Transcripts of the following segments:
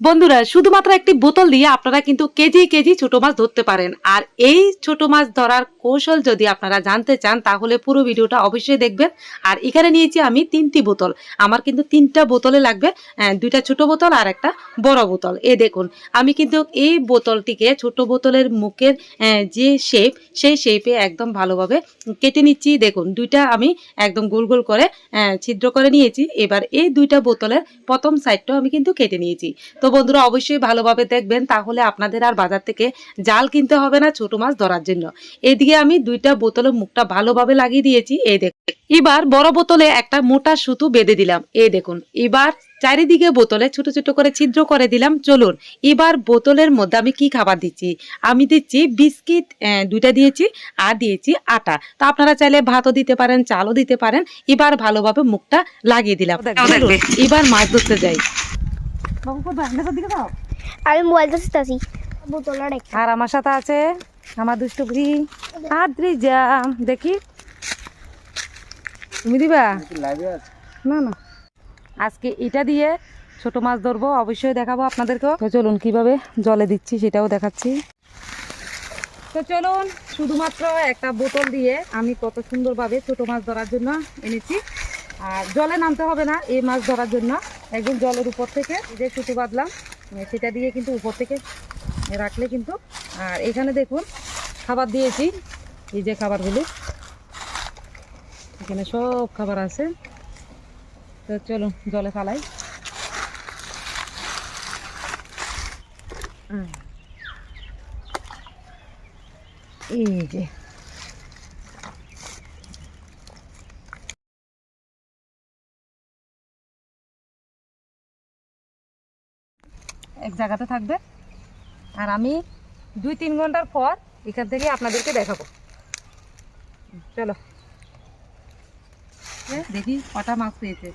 বন্ধুরা, শুধুমাত্র একটি বোতল দিয়ে আপনারা কিন্তু কেজি কেজি ছোট মাছ ধরতে পারেন। আর এই ছোট মাছ ধরার কৌশল যদি আপনারা জানতে চান, তাহলে পুরো ভিডিওটা অবশ্যই দেখবেন। আর এখানে নিয়েছি আমি তিনটি বোতল। আমার কিন্তু তিনটা বোতলে লাগবে দুইটা ছোট বোতল আর একটা বড় বোতল। এই দেখুন, আমি কিন্তু এই বোতলটিকে ছোট বোতলের মুখের যে শেপ সেই শেপে একদম ভালোভাবে কেটে নিচ্ছি। দেখুন, দুইটা আমি একদম গোল গোল করে ছিদ্র করে নিয়েছি। এবার এই দুইটা বোতলের প্রথম সাইডটাও আমি কিন্তু কেটে নিয়েছি। তো বন্ধুরা অবশ্যই ভালোভাবে দেখবেন তাহলে আপনাদের আর বাজার থেকে জাল কিনতে হবে না ছোট মাছ ধরার জন্য। এদিকে আমি দুইটা বোতলে মুখটা ভালোভাবে লাগিয়ে দিয়েছি এই দেখুন। এবার বড় বোতলে একটা মোটা সুতো বেঁধে দিলাম এই দেখুন। এবার চারিদিকে বোতলে ছোট ছোট করে ছিদ্র করে দিলাম চলুন। এবার বোতলের মধ্যে আমি কি খাবার দিচ্ছি? আমি দিচ্ছি বিস্কিট আহ, দুইটা দিয়েছি আর দিয়েছি আটা। তো আপনারা চাইলে ভাতও দিতে পারেন চালও দিতে পারেন। এবার ভালোভাবে মুখটা লাগিয়ে দিলাম। এবার মাছ ধরতে যাই। আমি মোবাইল শিখতেছি আর আমার সাথে আছে আমার দুষ্টু ঘি আর দ্রিজা দেখি। তুমি দিবা? না না। আজকে এটা দিয়ে ছোট মাছ ধরবো অবশ্যই দেখাবো আপনাদেরকেও। তো চলুন কীভাবে জলে দিচ্ছি সেটাও দেখাচ্ছি। তো চলুন শুধুমাত্র একটা বোতল দিয়ে আমি কত সুন্দরভাবে ছোট মাছ ধরার জন্য এনেছি। আর জলে নামতে হবে না এই মাছ ধরার জন্য। একদম জলের উপর থেকে যে সুতো বাঁধলাম সেটা দিয়ে কিন্তু উপর থেকে রাখলে কিন্তু, আর এখানে দেখুন, খাবার দিয়েছি, এই যে খাবারগুলো। এখানে সব খাবার আছে। তো চলো, জলে ফালাই। এই যে। এক জায়গাতে থাকবে। আর আমি দুই তিন ঘণ্টার পর এখান থেকে আপনাদেরকে দেখাবো। চলো। এ, দেখি কটা মাছ পেয়েছে।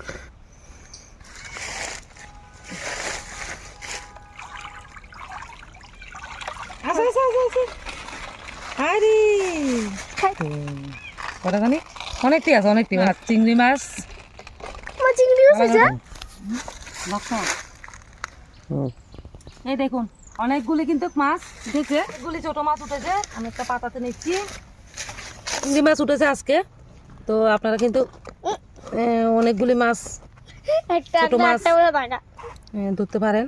কটা জানি? অনেকটি আছে অনেকটি মাছ। চিংড়ি মাছ চিংড়ি এই দেখুন অনেকগুলি কিন্তু মাছ উঠেছে। অনেকগুলি ছোট মাছ উঠেছে। আমি একটা পাতাতে নিচ্ছি। চিংড়ি মাছ উঠেছে আজকে। তো আপনারা কিন্তু অনেকগুলি মাছ একটা ছোট একটা মাছ। ধরতে পারেন।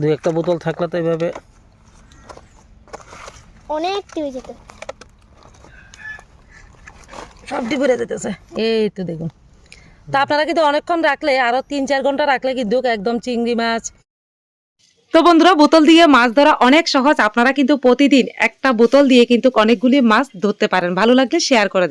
দু একটা বোতল থাকলে তো এইভাবে অনেকটি হয়ে যেত। সবটি ভরে যেতেছে এই তো দেখুন। তা আপনারা কিন্তু অনেকক্ষণ রাখলে, আরও তিন, চার ঘণ্টা রাখলে কিন্তু একদম চিংড়ি মাছ। তো বন্ধুরা, বোতল দিয়ে মাছ ধরা অনেক সহজ। আপনারা কিন্তু প্রতিদিন একটা বোতল দিয়ে কিন্তু অনেকগুলি মাছ ধরতে পারেন। ভালো লাগলে শেয়ার করে দেবেন।